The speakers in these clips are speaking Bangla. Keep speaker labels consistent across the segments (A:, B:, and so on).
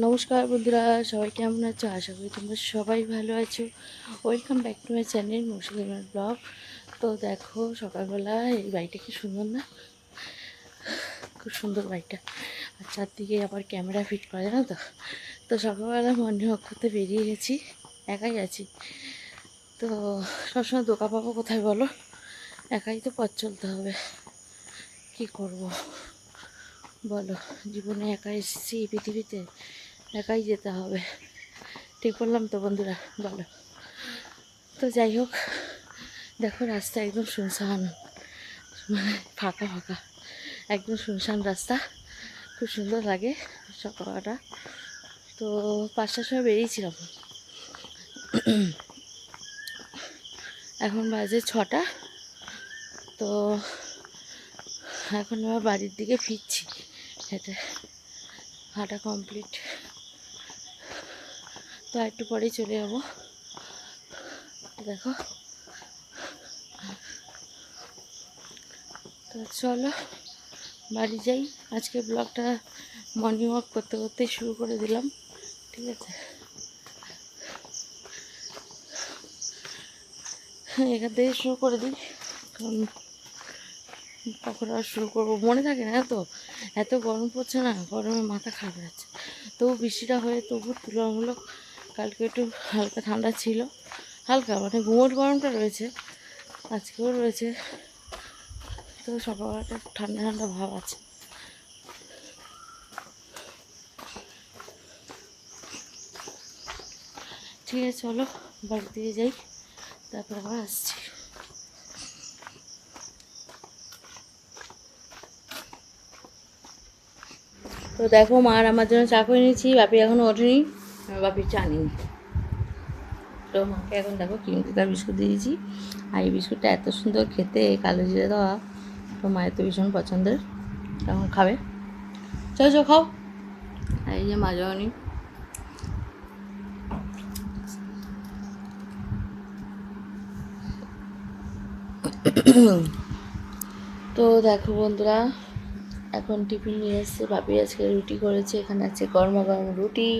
A: নমস্কার বন্ধুরা, সবাই কেমন আছো? আশা করি তোমরা সবাই ভালো আছো। Welcome back to my channel Murshidabad blog তো দেখো, সকালবেলা এই বাড়িটা কি সুন্দর না? খুব সুন্দর বাড়িটা। আর চারদিকে আবার ক্যামেরা ফিট করা, জানো তো? তো সকালবেলা মর্নিং ওয়াক করতে বেরিয়ে গেছি, একাই আছি। তো সবসময় দোকা পাবো কোথায় বলো? একাই তো পথ চলতে হবে। কি করব? বলো, জীবনে একা এসেছি এই পৃথিবীতে। একাই যেতে হবে। ঠিক বললাম তো বন্ধুরা, বলো। তো যাই হোক, দেখো রাস্তা একদম শুনশান মানে ফাঁকা ফাঁকা। একদম শুনশান রাস্তা, খুব সুন্দর লাগে সকালটা তো পাঁচটার সময় বেরিয়েছিলাম। এখন বাজে ছটা। তো এখন আমার বাড়ির দিকে ফিরছি। হেঁটে হাঁটা কমপ্লিট। তো একটু পরেই চলে যাব। দেখো। তো চলো, বাড়ি যাই। আজকে ব্লগটা মর্নিং ওয়াক করতে করতেই শুরু করে দিলাম। ঠিক আছে? এখান থেকে শুরু করে দিই। কারণ কখন আর শুরু করব? মনে থাকে না তো? এত গরম পড়ছে না, গরমে মাথা খারাপ যাচ্ছে। তবু বৃষ্টিটা হয়ে তবু তুলনামূলক কালকে একটু হালকা ঠান্ডা ছিল। হালকা মানে ঘুমোট গরমটা রয়েছে। আজকেও রয়েছে। তো সকালবেলাটা ঠান্ডা ঠান্ডা ভাব আছে। ঠিক আছে, চলো বাড়ি দিয়ে যাই। তারপর আবার আসছি। তো দেখো মার আমার জন্য চা করে নিয়েছি। বাপি এখনও ওঠেনি। আমার বাপি চা তো মাকে এখন দেখো তার বিস্কুট দিয়েছি। আর এই বিস্কুটটা এত সুন্দর খেতে কালো জিরে দেওয়া, তো মায়ের তো ভীষণ পছন্দের। এখন খাবে। চলো চো খাও। এই যে মা যাওনি তো দেখো বন্ধুরা, এখন টিফিন নিয়ে এসছে। বাপি আজকে রুটি করেছে, এখানে আছে গরমা গরম রুটি।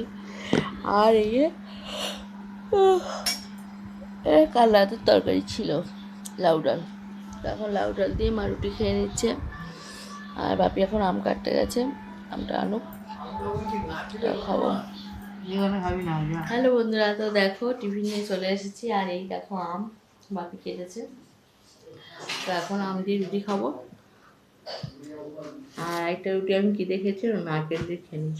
A: আর এই কাল রাতের তরকারি ছিল, লাউ ডাল। এখন লাউ ডাল দিয়ে মা রুটি খেয়ে নিচ্ছে। আর বাপি এখন আম কাটতে গেছে, আমটা আনুক খাব। হ্যালো বন্ধুরা, তো দেখো, টিফিন নিয়ে চলে এসেছি, আর এই দেখো আম বাপি কেটেছে। তো এখন আম দিয়ে রুটি খাব। আর একটা রুটি আমি কি দেখেছি? নারকেল দিয়ে খেয়ে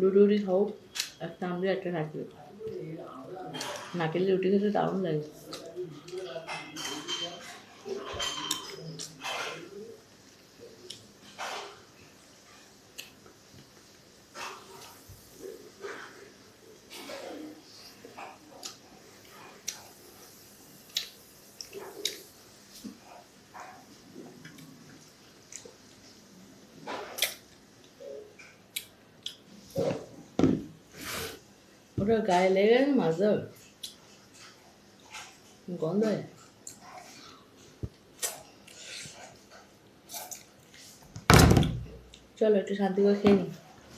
A: দুটো রুটি খাও একটা আম দিয়ে একটা নারকেল নারকেল দিয়ে রুটি খেতে দারুণ লাগে। গায়ে লেগে গন্ধ চলো একটু শান্তি করে খেয়ে নিই।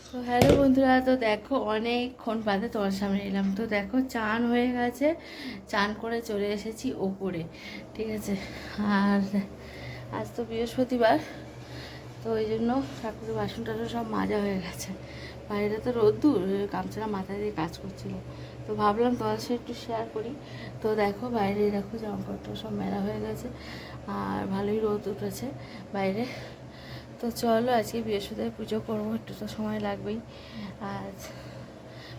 A: তো হ্যালো বন্ধুরা, তো দেখো অনেকক্ষণ বাদে তোমার সামনে এলাম। তো দেখো চান হয়ে গেছে, চান করে চলে এসেছি ওপরে, ঠিক আছে? আর আজ তো বৃহস্পতিবার তো ওই জন্য ঠাকুরের বাসন টাসন সব মাজা হয়ে গেছে। বাইরে তো রোদ্দুর গামছাটা মাথায় দিয়ে কাজ করছিল। তো ভাবলাম তোমার সাথে একটু শেয়ার করি। তো দেখো বাইরে দেখো জামাকাপড় সব মেলা হয়ে গেছে, আর ভালোই রোদ উঠেছে বাইরে। তো চলো আজকে বৃহস্পতিবার পুজো করব, একটু তো সময় লাগবেই। আর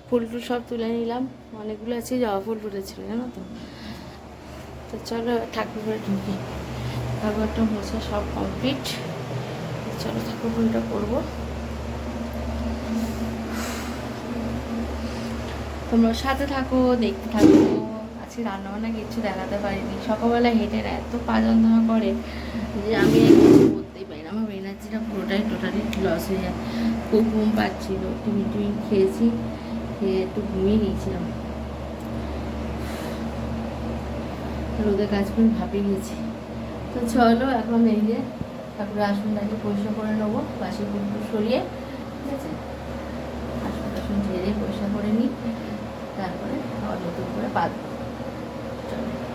A: ফুল টুল সব তুলে নিলাম, অনেকগুলো আছে, জবা ফুল ফুটেছিল, জানো তো? তো চলো ঠাকুর করে ঢুকি। ঠাকুরটা মোছা সব কমপ্লিট চলো ঠাকুর পুজোটা করব। তোমরা সাথে থাকো, দেখতে থাকো। আজকে রান্নাবান্না কিছু দেখাতে পারিনি। সকালবেলা হেঁটে এত পা যন্ত্রণা করে যে আমি কিছু করতেই পারি না। আমার এনার্জিটা পুরোটাই টোটালি লস হয়ে যায়। খুব ঘুম পাচ্ছিল, টিফিন টিফিন খেয়েছি, খেয়ে একটু ঘুমিয়ে নিয়েছিলাম। রোদে কাজ করে ভাপিয়ে গেছি। তো চলো, এখন এই যে ঠাকুরের তাকে পরিষ্কার করে নেব, বাসি পুকুর সরিয়ে, ঠিক আছে আসন টাসন ঝেড়ে পরিষ্কার করে নিই, তারপরে আবার নতুন করে পাত। চলো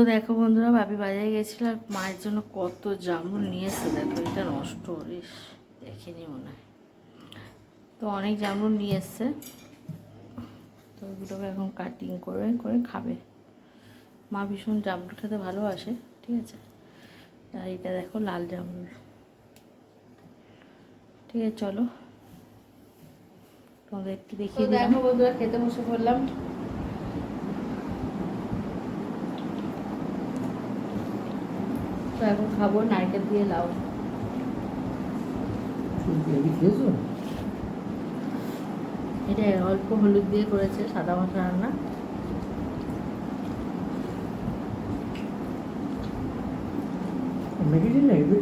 A: তো দেখো বন্ধুরা ভাবি বাজারে গেছিল আর মায়ের জন্য কত জামরুল নিয়ে দেখো এটা নষ্ট ইস দেখিনি মনে হয়। তো অনেক জামরুল নিয়ে এসছে। তো ওগুলোকে এখন কাটিং করে করে খাবে। মা ভীষণ জামরুল খেতে ভালোবাসে ঠিক আছে? আর এটা দেখো লাল জামরুল। ঠিক আছে চলো। তোমাদের একটু দেখিয়ে দেখো বন্ধুরা খেতে বসে পড়লাম। তো এখন খাব নারকেল দিয়ে লাউ। এটা অল্প হলুদ দিয়ে করেছে সাদা মশলা রান্না।
B: মেডিসিন লাগবে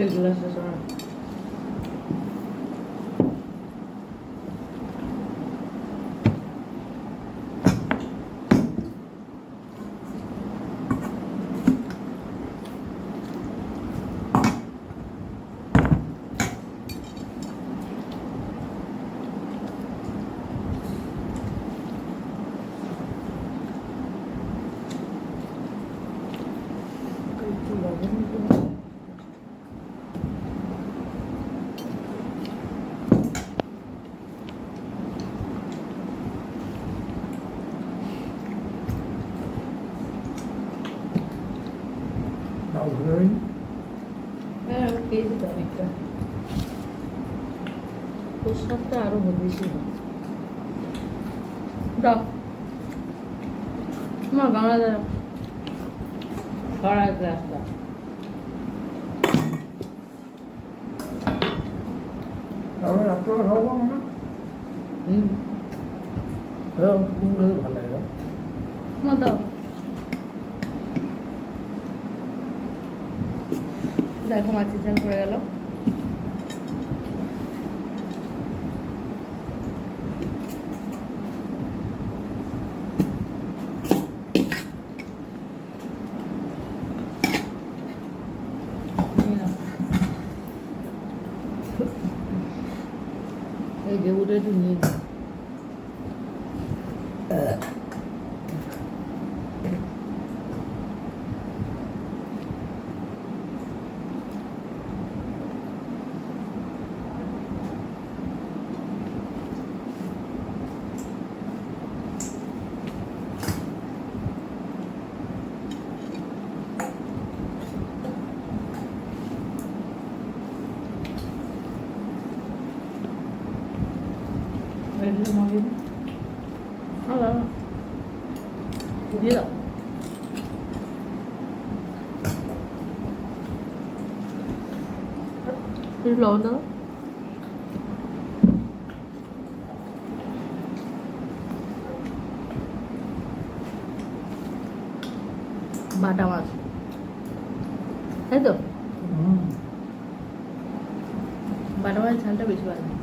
B: এই গ্লাসটা সরা একটু লবণ দিতে হবে। তাও ভালো হয়নি
A: হ্যাঁ খেয়ে দিতে অনেকটা প্রসাদটা আরও বেশি হয় দাও। মা দাও। হুম।
B: হ্যাঁ ভালো লাগে
A: মা দাও। দেখো মাছের ঝাল পড়ে গেল।
B: এই লেবুটা
A: লবণ দাও বাটা মাছ তাই তো? বাটা মাছের ঝালটা বেশি ভালো।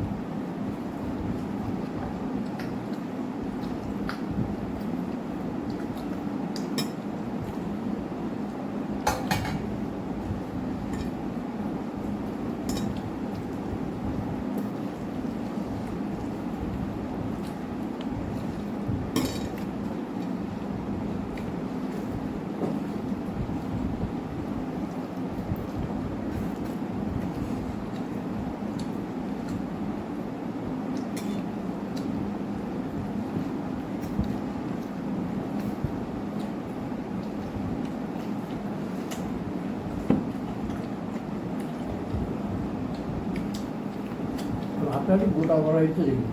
B: একটু গোটা করা হয়েছে দেখি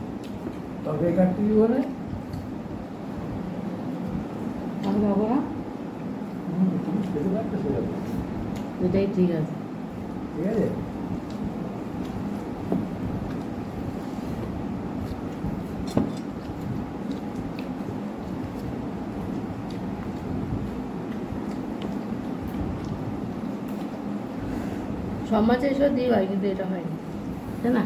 B: তবে কাটতে কি বলে?
A: এটাই ঠিক আছে।
B: ঠিক আছে?
A: সব এসব দিয়ে হয় কিন্তু এটা হয়নি। তাই না?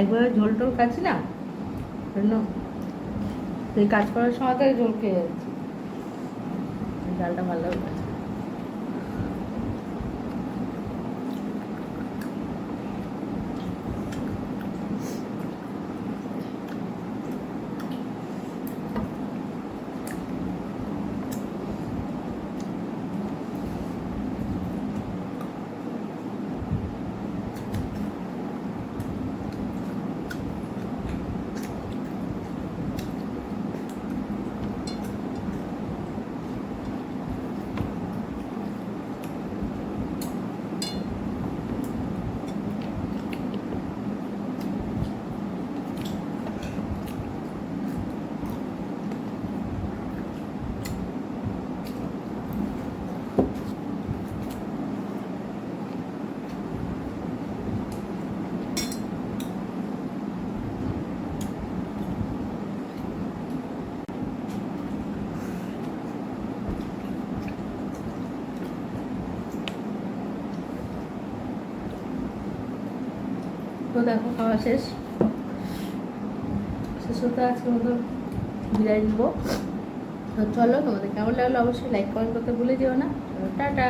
A: একবার ঝোল টোল খাচ্ছি না? সেই কাজ করার সময় তো ঝোল খেয়ে যাচ্ছি। ডালটা ভালো দেখো, খাওয়া শেষ। শেষ হতে আজকে মতো বিদায় দিব চলো, তোমাদের কেমন লাগল অবশ্যই লাইক কমেন্ট করতে ভুলে যেও না। টাটা।